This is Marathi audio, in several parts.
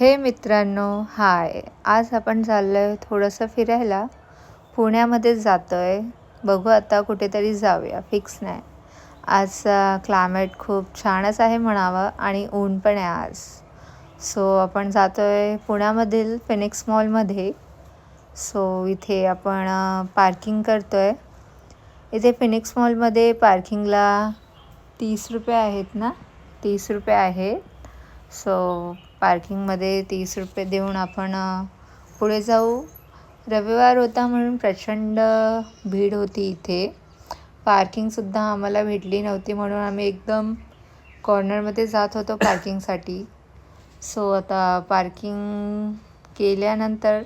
हे मित्रांनो हाय. आज आपण चाललो आहे थोडंसं फिरायला. पुण्यामध्येच जातो आहे बघू आता कुठेतरी जाऊया. फिक्स नाही. आजचा क्लायमेट खूप छानच आहे म्हणावं आणि ऊन पण आहे आज. सो आपण जातो आहे पुण्यामधील फिनिक्स मॉलमध्ये सो इथे आपण पार्किंग करतो आहे इथे फिनिक्स मॉलमध्ये पार्किंगला तीस रुपये आहेत ना? तीस रुपये आहेत सो पार्किंगमध्ये तीस रुपये देऊन आपण पुढे जाऊ. रविवार होता म्हणून प्रचंड भीड होती इथे. पार्किंगसुद्धा आम्हाला भेटली नव्हती म्हणून आम्ही एकदम कॉर्नरमध्ये जात होतो पार्किंगसाठी. सो आता पार्किंग केल्यानंतर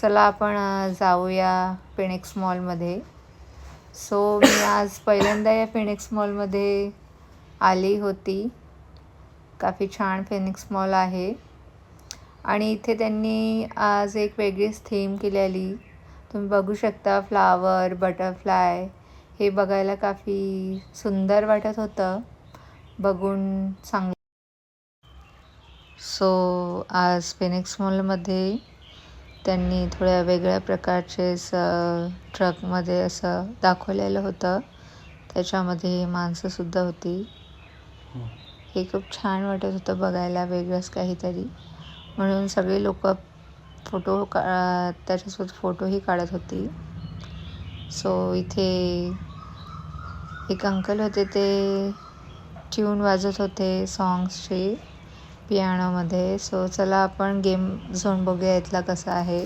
चला आपण जाऊया फिनिक्स मॉलमध्ये सो मी आज पहिल्यांदा या फिनिक्स मॉलमध्ये आली होती. काफी छान फेनिक्स मॉल आहे. आणि इथे त्यांनी आज एक वेगळीच थीम केलेली. तुम्ही बघू शकता फ्लावर बटरफ्लाय हे बघायला काफी सुंदर वाटत होतं. बघून चांगलं सो आज फिनिक्स मॉलमध्ये त्यांनी थोड्या वेगळ्या प्रकारचे असं ट्रकमध्ये असं दाखवलेलं होतं. त्याच्यामध्ये माणसंसुद्धा होती. हो. हे खूप छान वाटत होतं बघायला वेगळंच काहीतरी. म्हणून सगळे लोक फोटो का त्याच्यासोबत फोटोही काढत होती. सो इथे एक अंकल होते ते ट्यून वाजत होते सॉन्ग्सचे पियानोमध्ये. सो चला आपण गेम झोन बघूया इथला कसा आहे.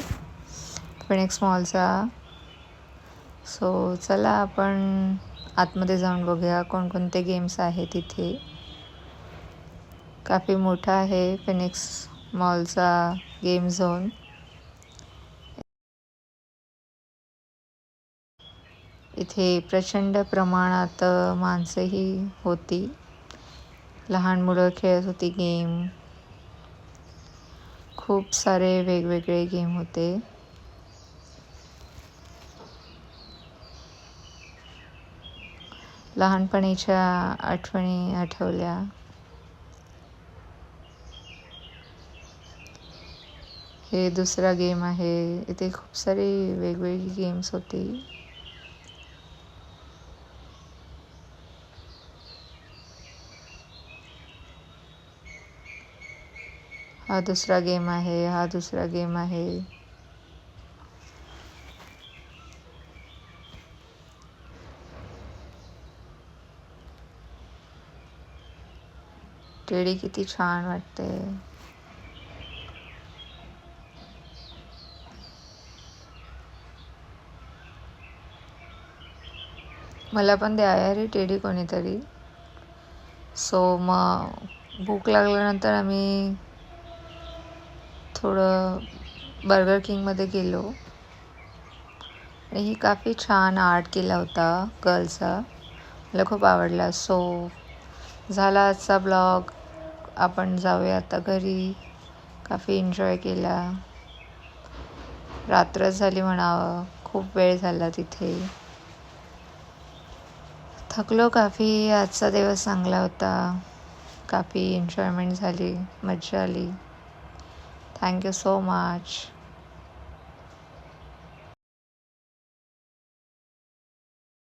फिनिक्स मॉलचा सो चला आपण आतमध्ये जाऊन बघूया कोणकोणते गेम्स आहेत तिथे काफी मोठा आहे फिनिक्स मॉलचा गेम झोन इथे प्रचंड प्रमाणात माणसंही होती. लहान मुलं खेळत होती गेम खूप सारे वेगवेगळे गेम होते. लहानपणीच्या आठवणी आठवल्या. हे दुसरा गेम आहे. इथे खूप सारी वेगवेगळी गेम्स होती. हा दुसरा गेम आहे हा दुसरा गेम आहे. टेडी किती छान वाटते मला पण द्या रे टेडी कोणीतरी. सो मग भूक लागल्यानंतर आम्ही थोडं बर्गर किंगमध्ये गेलो. आणि ही काफी छान आर्ट केला होता गर्लचा मला खूप आवडला. सो झाला आजचा ब्लॉग आपण जाऊया आता घरी. काफी एन्जॉय केला. रात्र झाली म्हणावं. खूप वेळ झाला तिथे. थकलो काफी आजचा दिवस चांगला होता. काफी एन्जॉयमेंट झाली मज्जा आली. Thank you so much